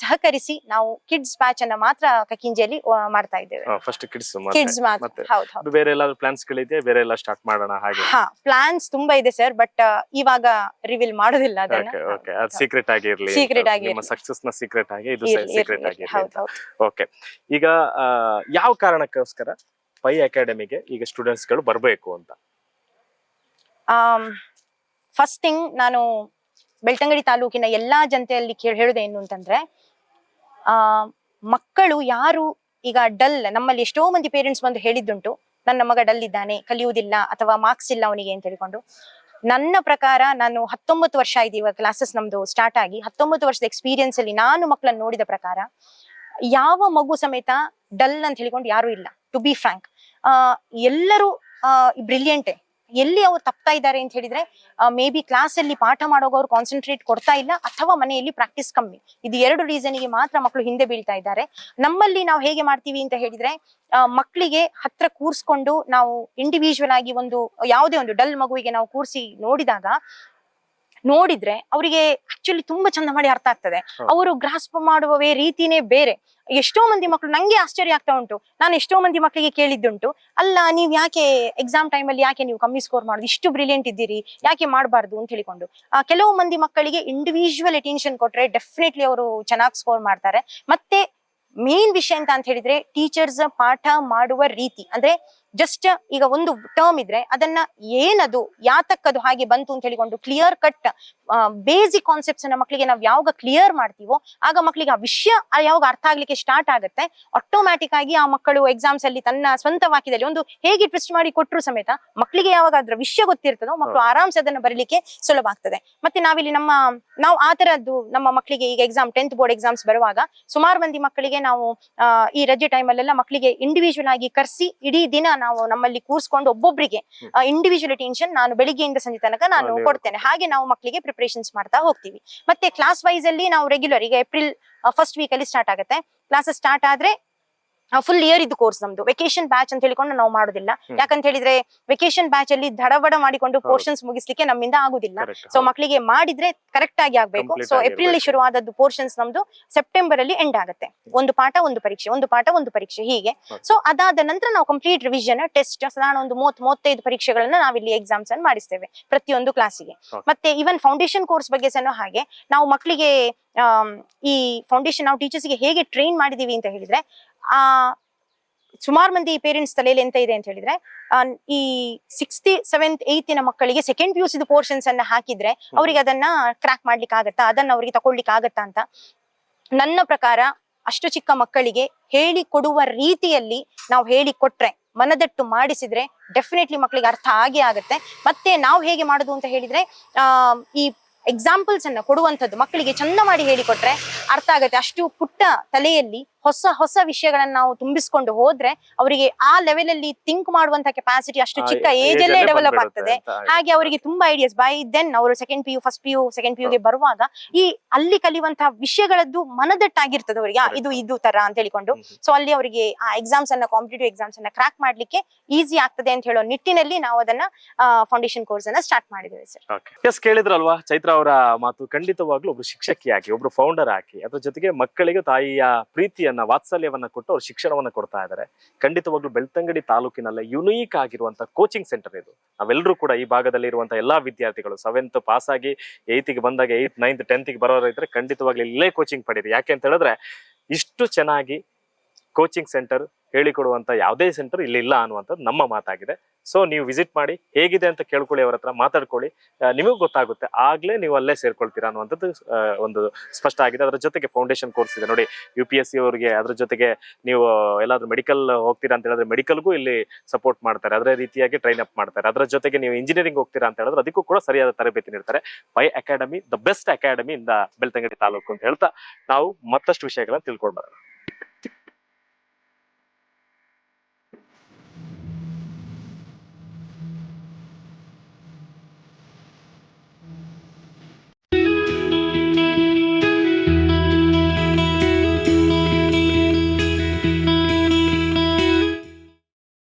ಸಹಕರಿಸಿ ನಾವು ಕಿಡ್ಸ್ ಬ್ಯಾಚ್ ಅನ್ನ ಮಾತ್ರ ಕಕ್ಕಿಂಜಿಯಲ್ಲಿ ಮಾಡ್ತಾ ಇದ್ದೇವೆ. ಫಸ್ಟ್ ಕಿಡ್ಸ್ ಕಿಡ್ಸ್ ಮಾತ್ರ. ಹೌದು ಬೇರೆ ಎಲ್ಲಾದ್ರೂ ಪ್ಲಾನ್ಸ್ ಗಳಿದೆ ಬೇರೆ ಎಲ್ಲ ಸ್ಟಾರ್ಟ್ ಮಾಡೋಣ ಹಾಗೆ? ಹಾ ಪ್ಲಾನ್ಸ್ ತುಂಬಾ ಇದೆ ಸರ್ ಬಟ್ ಇವಾಗ ರಿವೀಲ್ ಮಾಡೋದಿಲ್ಲ ಅದನ್ನ. ಓಕೆ ಓಕೆ ಅದು ಸೀಕ್ರೆಟ್ ಆಗಿರ್ಲಿ ಸೀಕ್ರೆಟ್ ಆಗಿ ನಿಮ್ಮ ಸಕ್ಸಸ್ನ ಸೀಕ್ರೆಟ್ ಆಗಿ ಇದು ಸೀಕ್ರೆಟ್ ಆಗಿ ಓಕೆ ಈಗ ಯಾವ ಕಾರಣಕ್ಕೋಸ್ಕರ ಪೈ ಅಕಾಡೆಮಿಗೆ ಈಗ ಸ್ಟೂಡೆಂಟ್ಸ್ಗಳು ಬರಬೇಕು ಅಂತ? ಫಸ್ಟ್ ಥಿಂಗ್ ನಾನು ಬೆಳ್ತಂಗಡಿ ತಾಲೂಕಿನ ಎಲ್ಲಾ ಜನತೆಯಲ್ಲಿ ಕೇಳಿ, ಹೇಳುದು ಏನು ಅಂತಂದ್ರೆ, ಆ, ಮಕ್ಕಳು ಯಾರು ಈಗ ಡಲ್, ನಮ್ಮಲ್ಲಿ ಎಷ್ಟೋ ಮಂದಿ ಪೇರೆಂಟ್ಸ್ ಬಂದು ಹೇಳಿದ್ದುಂಟು, ನನ್ನ ಮಗ ಡಲ್ ಇದ್ದಾನೆ, ಕಲಿಯುವುದಿಲ್ಲ ಅಥವಾ ಮಾರ್ಕ್ಸ್ ಇಲ್ಲ ಅವನಿಗೆ ಅಂತ ಹೇಳಿಕೊಂಡು. ನನ್ನ ಪ್ರಕಾರ ನಾನು ಹತ್ತೊಂಬತ್ತು ವರ್ಷ ಆಯ್ತು ಇವಾಗ ಕ್ಲಾಸಸ್ ನಮ್ದು ಸ್ಟಾರ್ಟ್ ಆಗಿ, ಹತ್ತೊಂಬತ್ತು ವರ್ಷದ ಎಕ್ಸ್ಪೀರಿಯನ್ಸ್ ಅಲ್ಲಿ ನಾನು ಮಕ್ಕಳನ್ನ ನೋಡಿದ ಪ್ರಕಾರ, ಯಾವ ಮಗು ಸಮೇತ ಡಲ್ ಅಂತ ಹೇಳಿಕೊಂಡು ಯಾರು ಇಲ್ಲ ಟು ಬಿ ಫ್ರಾಂಕ್ ಎಲ್ಲರೂ ಬ್ರಿಲಿಯಂಟೇ ಎಲ್ಲಿ ಅವ್ರು ತಪ್ತಾ ಇದ್ದಾರೆ ಅಂತ ಹೇಳಿದ್ರೆ ಮೇ ಬಿ ಕ್ಲಾಸ್ ಅಲ್ಲಿ ಪಾಠ ಮಾಡೋವಾಗ ಅವ್ರು ಕಾನ್ಸಂಟ್ರೇಟ್ ಕೊಡ್ತಾ ಇಲ್ಲ, ಅಥವಾ ಮನೆಯಲ್ಲಿ ಪ್ರಾಕ್ಟೀಸ್ ಕಮ್ಮಿ. ಇದು ಎರಡು ರೀಸನ್ಗೆ ಮಾತ್ರ ಮಕ್ಕಳು ಹಿಂದೆ ಬೀಳ್ತಾ ಇದ್ದಾರೆ. ನಮ್ಮಲ್ಲಿ ನಾವು ಹೇಗೆ ಮಾಡ್ತೀವಿ ಅಂತ ಹೇಳಿದ್ರೆ ಮಕ್ಕಳಿಗೆ ಹತ್ರ ಕೂರ್ಸ್ಕೊಂಡು ನಾವು ಇಂಡಿವಿಜುವಲ್ ಆಗಿ ಒಂದು, ಯಾವುದೇ ಒಂದು, ಡಲ್ ಮಗುವಿಗೆ ನಾವು ಕೂರಿಸಿ ನೋಡಿದಾಗ ನೋಡಿದ್ರೆ ಅವರಿಗೆ ಆಕ್ಚುಲಿ ತುಂಬಾ ಚಂದ ಮಾಡಿ ಅರ್ಥ ಆಗ್ತದೆ. ಅವರು ಗ್ರಾಸ್ಪ್ ಮಾಡುವವೇ ರೀತಿನೇ ಬೇರೆ. ಎಷ್ಟೋ ಮಂದಿ ಮಕ್ಕಳು ನಂಗೆ ಆಶ್ಚರ್ಯ ಆಗ್ತಾ ಉಂಟು. ನಾನು ಎಷ್ಟೋ ಮಂದಿ ಮಕ್ಕಳಿಗೆ ಕೇಳಿದ್ದುಂಟು. ಅಲ್ಲ ನೀವ್ ಯಾಕೆ ಎಕ್ಸಾಮ್ ಟೈಮಲ್ಲಿ ಯಾಕೆ ನೀವು ಕಮ್ಮಿ ಸ್ಕೋರ್ ಮಾಡುದು? ಇಷ್ಟು ಬ್ರಿಲಿಯಂಟ್ ಇದ್ದೀರಿ. ಯಾಕೆ ಮಾಡಬಾರ್ದು ಅಂತ ಹೇಳಿಕೊಂಡು. ಆ, ಕೆಲವು ಮಂದಿ ಮಕ್ಕಳಿಗೆ ಇಂಡಿವಿಜುವಲ್ ಅಟೆನ್ಷನ್ ಕೊಟ್ರೆ ಡೆಫಿನೆಟ್ಲಿ ಅವರು ಚೆನ್ನಾಗಿ ಸ್ಕೋರ್ ಮಾಡ್ತಾರೆ. ಮತ್ತೆ ಮೇನ್ ವಿಷಯ ಅಂತ ಅಂತ ಹೇಳಿದ್ರೆ ಟೀಚರ್ಸ್ ಪಾಠ ಮಾಡುವ ರೀತಿ. ಅಂದ್ರೆ ಜಸ್ಟ್ ಈಗ ಒಂದು ಟರ್ಮ್ ಇದ್ರೆ ಅದನ್ನ ಏನದು ಯಾತಕ್ಕದು ಹಾಗೆ ಬಂತು ಅಂತ ಹೇಳಿಕೊಂಡು ಕ್ಲಿಯರ್ ಕಟ್ ಬೇಸಿಕ್ ಕಾನ್ಸೆಪ್ಟ್ಸ್ ಅನ್ನ ಮಕ್ಕಳಿಗೆ ನಾವು ಯಾವಾಗ ಕ್ಲಿಯರ್ ಮಾಡ್ತೀವೋ ಆಗ ಮಕ್ಕಳಿಗೆ ಆ ವಿಷಯ ಯಾವಾಗ ಅರ್ಥ ಆಗ್ಲಿಕ್ಕೆ ಸ್ಟಾರ್ಟ್ ಆಗುತ್ತೆ ಆಟೋಮ್ಯಾಟಿಕ್ ಆಗಿ ಆ ಮಕ್ಕಳು ಎಕ್ಸಾಮ್ಸ್ ಅಲ್ಲಿ ತನ್ನ ಸ್ವಂತ ವಾಕ್ಯದಲ್ಲಿ ಒಂದು ಹೇಗೆ ಟ್ವಿಸ್ಟ್ ಮಾಡಿ ಕೊಟ್ಟರು ಸಮೇತ ಮಕ್ಕಳಿಗೆ ಯಾವಾಗ ಅದ್ರ ವಿಷಯ ಗೊತ್ತಿರ್ತದೋ ಮಕ್ಕಳು ಆರಾಮ್ಸೆ ಅದನ್ನ ಬರಲಿಕ್ಕೆ ಸುಲಭ ಆಗ್ತದೆ. ಮತ್ತೆ ನಾವಿಲ್ಲಿ ನಮ್ಮ ನಾವು ಆ ತರದ್ದು ನಮ್ಮ ಮಕ್ಕಳಿಗೆ ಈಗ ಎಕ್ಸಾಮ್ ಟೆಂತ್ ಬೋರ್ಡ್ ಎಕ್ಸಾಮ್ಸ್ ಬರುವಾಗ ಸುಮಾರು ಮಂದಿ ಮಕ್ಕಳಿಗೆ ನಾವು ಈ ರಜೆ ಟೈಮಲ್ಲೆಲ್ಲ ಮಕ್ಕಳಿಗೆ ಇಂಡಿವಿಜುವಲ್ ಆಗಿ ಕರ್ಸಿ ಇಡೀ ದಿನ ನಾವು ನಮ್ಮಲ್ಲಿ ಕೂರ್ಸ್ಕೊಂಡು ಒಬ್ಬೊಬ್ಬರಿಗೆ ಇಂಡಿವಿಜುವಲ್ ಟೆನ್ಷನ್ ನಾನು ಬೆಳಿಗ್ಗೆಯಿಂದ ಸಂಜೆ ತನಕ ನಾನು ಕೊಡ್ತೇನೆ. ಹಾಗೆ ನಾವು ಮಕ್ಕಳಿಗೆ ಪ್ರಿಪರೇಷನ್ಸ್ ಮಾಡ್ತಾ ಹೋಗ್ತೀವಿ. ಮತ್ತೆ ಕ್ಲಾಸ್ ವೈಸ್ ಅಲ್ಲಿ ನಾವು ರೆಗ್ಯುಲರ್ ಈಗ ಏಪ್ರಿಲ್ ಫಸ್ಟ್ ವೀಕ್ ಅಲ್ಲಿ ಸ್ಟಾರ್ಟ್ ಆಗುತ್ತೆ. ಕ್ಲಾಸಸ್ ಸ್ಟಾರ್ಟ್ ಆದ್ರೆ ಫುಲ್ ಇಯರ್ ಇದು ಕೋರ್ಸ್ ನಮ್ದು. ವೆಕೇಶನ್ ಬ್ಯಾಚ್ ಅಂತ ಹೇಳಿಕೊಂಡು ನಾವು ಮಾಡೋದಿಲ್ಲ. ಯಾಕಂತ ಹೇಳಿದ್ರೆ ವೆಕೇಶನ್ ಬ್ಯಾಚ್ ಅಲ್ಲಿ ದಡಬಡ ಮಾಡಿಕೊಂಡು ಪೋರ್ಷನ್ಸ್ ಮುಗಿಸ್ಲಿಕ್ಕೆ ನಮ್ಮಿಂದ ಆಗುದಿಲ್ಲ. ಸೊ ಮಕ್ಕಳಿಗೆ ಮಾಡಿದ್ರೆ ಕರೆಕ್ಟ್ ಆಗಿ ಆಗ್ಬೇಕು. ಸೊ ಏಪ್ರಿಲ್ ಇರ್ಬೇಕು. ಶುರುವಾದದ್ದು ಪೋರ್ಷನ್ಸ್ ನಮ್ದು ಸೆಪ್ಟೆಂಬರ್ ಅಲ್ಲಿ ಎಂಡ್ ಆಗುತ್ತೆ. ಒಂದು ಪಾಠ ಒಂದು ಪರೀಕ್ಷೆ ಒಂದು ಪಾಠ ಒಂದು ಪರೀಕ್ಷೆ ಹೀಗೆ. ಸೊ ಅದಾದ ನಂತರ ನಾವು ಕಂಪ್ಲೀಟ್ ರಿವಿಷನ್ ಟೆಸ್ಟ್ ಸಾಧಾರಣ ಒಂದು ಮೂವತ್ ಮೂವತ್ತೈದು ಪರೀಕ್ಷೆಗಳನ್ನ ನಾವಿಲ್ಲಿ ಎಕ್ಸಾಮ್ಸ್ ಅನ್ನು ಮಾಡಿಸ್ತೇವೆ ಪ್ರತಿಯೊಂದು ಕ್ಲಾಸಿಗೆ. ಮತ್ತೆ ಈವನ್ ಫೌಂಡೇಶನ್ ಕೋರ್ಸ್ ಬಗ್ಗೆ ಸಹ ಹಾಗೆ ನಾವು ಮಕ್ಕಳಿಗೆ ಈ ಫೌಂಡೇಶನ್ ನಾವು ಟೀಚರ್ಸ್ಗೆ ಹೇಗೆ ಟ್ರೈನ್ ಮಾಡಿದೀವಿ ಅಂತ ಹೇಳಿದ್ರೆ ಆ ಸುಮಾರು ಮಂದಿ ಪೇರೆಂಟ್ಸ್ ತಲೆಯಲ್ಲಿ ಎಂತ ಇದೆ ಅಂತ ಹೇಳಿದ್ರೆ ಈ ಸಿಕ್ಸ್ಟಿ ಸೆವೆಂತ್ ಏಯ್ತಿನ ಮಕ್ಕಳಿಗೆ second P U C portions ಅನ್ನ ಹಾಕಿದ್ರೆ ಅವರಿಗೆ ಅದನ್ನ ಕ್ರಾಕ್ ಮಾಡ್ಲಿಕ್ಕೆ ಆಗತ್ತಾ ಅದನ್ನ ಅವರಿಗೆ ತಗೊಳ್ಲಿಕ್ಕೆ ಆಗತ್ತಾ ಅಂತ. ನನ್ನ ಪ್ರಕಾರ ಅಷ್ಟು ಚಿಕ್ಕ ಮಕ್ಕಳಿಗೆ ಹೇಳಿ ಕೊಡುವ ರೀತಿಯಲ್ಲಿ ನಾವು ಹೇಳಿ ಕೊಟ್ರೆ ಮನದಟ್ಟು ಮಾಡಿಸಿದ್ರೆ ಡೆಫಿನೆಟ್ಲಿ ಮಕ್ಕಳಿಗೆ ಅರ್ಥ ಆಗೇ ಆಗುತ್ತೆ. ಮತ್ತೆ ನಾವು ಹೇಗೆ ಮಾಡುದು ಅಂತ ಹೇಳಿದ್ರೆ ಆ ಈ ಎಕ್ಸಾಂಪಲ್ಸ್ ಅನ್ನ ಕೊಡುವಂಥದ್ದು ಮಕ್ಕಳಿಗೆ ಚಂದ ಮಾಡಿ ಹೇಳಿಕೊಟ್ರೆ ಅರ್ಥ ಆಗುತ್ತೆ. ಅಷ್ಟು ಪುಟ್ಟ ತಲೆಯಲ್ಲಿ ಹೊಸ ಹೊಸ ವಿಷಯಗಳನ್ನ ನಾವು ತುಂಬಿಸ್ಕೊಂಡು ಹೋದ್ರೆ ಅವರಿಗೆ ಆ ಲೆವೆಲ್ ಅಲ್ಲಿ ಥಿಂಕ್ ಮಾಡುವಂತ ಕೆಪಾಸಿಟಿ ಅಷ್ಟು ಚಿಕ್ಕ ಏಜ್ ಅಲ್ಲೇ ಡೆವಲಪ್ ಆಗ್ತದೆ. ಹಾಗೆ. ಅವರಿಗೆ ತುಂಬಾ ಐಡಿಯಾಸ್ ಬೈ ದೆನ್ ಅವರು second P U first P U second P ಯುಗೆ ಬರುವಾಗ ಈ ಅಲ್ಲಿ ಕಲಿಯುವಂತಹ ವಿಷಯಗಳದ್ದು ಮನದಟ್ಟಾಗಿರ್ತದೆ ಅವರಿಗೆ. ಇದು ಇದು ತರ ಅಂತ ಹೇಳಿಕೊಂಡು. ಸೊ ಅಲ್ಲಿ ಅವರಿಗೆ ಆ ಎಕ್ಸಾಮ್ಸ್ ಅನ್ನ ಕಾಂಪಿಟೇಟಿವ್ ಎಕ್ಸಾಮ್ಸ್ ಅನ್ನ ಕ್ರಾಕ್ ಮಾಡ್ಲಿಕ್ಕೆ ಈಸಿ ಆಗ್ತದೆ ಅಂತ ಹೇಳೋ ನಿಟ್ಟಿನಲ್ಲಿ ನಾವು ಅದನ್ನ ಫೌಂಡೇಶನ್ ಕೋರ್ಸ್ ಅನ್ನ ಸ್ಟಾರ್ಟ್ ಮಾಡಿದ್ದೇವೆ ಸರ್ ಎಸ್ ಕೇಳಿದ್ರಲ್ವಾ? ಚೈತ್ರ ಅವರ ಮಾತು ಖಂಡಿತವಾಗ್ಲೂ ಒಬ್ರು ಶಿಕ್ಷಕಿಯಾಗಿ ಒಬ್ರು ಫೌಂಡರ್ ಆಗಿ ಅದ್ರ ಜೊತೆಗೆ ಮಕ್ಕಳಿಗೆ ತಾಯಿಯ ಪ್ರೀತಿಯನ್ನ ವಾತ್ಸಲ್ಯವನ್ನ ಕೊಟ್ಟು ಅವ್ರು ಶಿಕ್ಷಣವನ್ನ ಕೊಡ್ತಾ ಇದ್ದಾರೆ ಖಂಡಿತವಾಗ್ಲೂ ಬೆಳ್ತಂಗಡಿ ತಾಲೂಕಿನಲ್ಲೇ ಯುನೀಕ್ ಆಗಿರುವಂತ ಕೋಚಿಂಗ್ ಸೆಂಟರ್ ಇದು. ನಾವೆಲ್ಲರೂ ಕೂಡ ಈ ಭಾಗದಲ್ಲಿ ಇರುವಂತಹ ಎಲ್ಲಾ ವಿದ್ಯಾರ್ಥಿಗಳು ಸೆವೆಂತ್ ಪಾಸ್ ಆಗಿ ಏಯ್ತಿಗೆ ಬಂದಾಗ ಏಯ್ತ್ ನೈನ್ತ್ ಟೆಂತ್ಗೆ ಬರೋರು ಇದ್ರೆ ಖಂಡಿತವಾಗ್ಲೂ ಇಲ್ಲೇ ಕೋಚಿಂಗ್ ಪಡೀರಿ. ಯಾಕೆ ಅಂತ ಹೇಳಿದ್ರೆ ಇಷ್ಟು ಚೆನ್ನಾಗಿ ಕೋಚಿಂಗ್ ಸೆಂಟರ್ ಹೇಳಿಕೊಡುವಂತ ಯಾವುದೇ ಸೆಂಟರ್ ಇಲ್ಲಿ ಇಲ್ಲ ಅನ್ನುವಂಥದ್ದು ನಮ್ಮ ಮಾತಾಗಿದೆ. ಸೊ ನೀವು ವಿಸಿಟ್ ಮಾಡಿ ಹೇಗಿದೆ ಅಂತ ಕೇಳ್ಕೊಳ್ಳಿ ಅವ್ರ ಹತ್ರ, ಮಾತಾಡ್ಕೊಳ್ಳಿ. ನಿಮಗೂ ಗೊತ್ತಾಗುತ್ತೆ. ಆಗ್ಲೇ ನೀವು ಅಲ್ಲೇ ಸೇರ್ಕೊಳ್ತೀರಾ ಅನ್ನುವಂಥದ್ದು ಒಂದು ಸ್ಪಷ್ಟ ಆಗಿದೆ. ಅದರ ಜೊತೆಗೆ ಫೌಂಡೇಶನ್ ಕೋರ್ಸ್ ಇದೆ. ನೋಡಿ ಯು ಪಿ ಎಸ್ ಸಿ ಅವರಿಗೆ ಅದ್ರ ಜೊತೆಗೆ ನೀವು ಎಲ್ಲಾದ್ರೂ ಮೆಡಿಕಲ್ ಹೋಗ್ತೀರಾ ಅಂತ ಹೇಳಿದ್ರೆ ಮೆಡಿಕಲ್ಗೂ ಇಲ್ಲಿ ಸಪೋರ್ಟ್ ಮಾಡ್ತಾರೆ. ಅದೇ ರೀತಿಯಾಗಿ ಟ್ರೈನ್ ಅಪ್ ಮಾಡ್ತಾರೆ. ಅದರ ಜೊತೆಗೆ ನೀವು ಇಂಜಿನಿಯರಿಂಗ್ ಹೋಗ್ತೀರಾ ಅಂತ ಹೇಳಿದ್ರೆ ಅದಕ್ಕೂ ಕೂಡ ಸರಿಯಾದ ತರಬೇತಿ ನೀಡ್ತಾರೆ. Pai academy the best academy ಇಂದ ಬೆಳ್ತಂಗಡಿ ತಾಲೂಕು ಅಂತ ಹೇಳ್ತಾ ನಾವು ಮತ್ತಷ್ಟು ವಿಷಯಗಳನ್ನ ತಿಳ್ಕೊಂಡ್ಬರೋಣ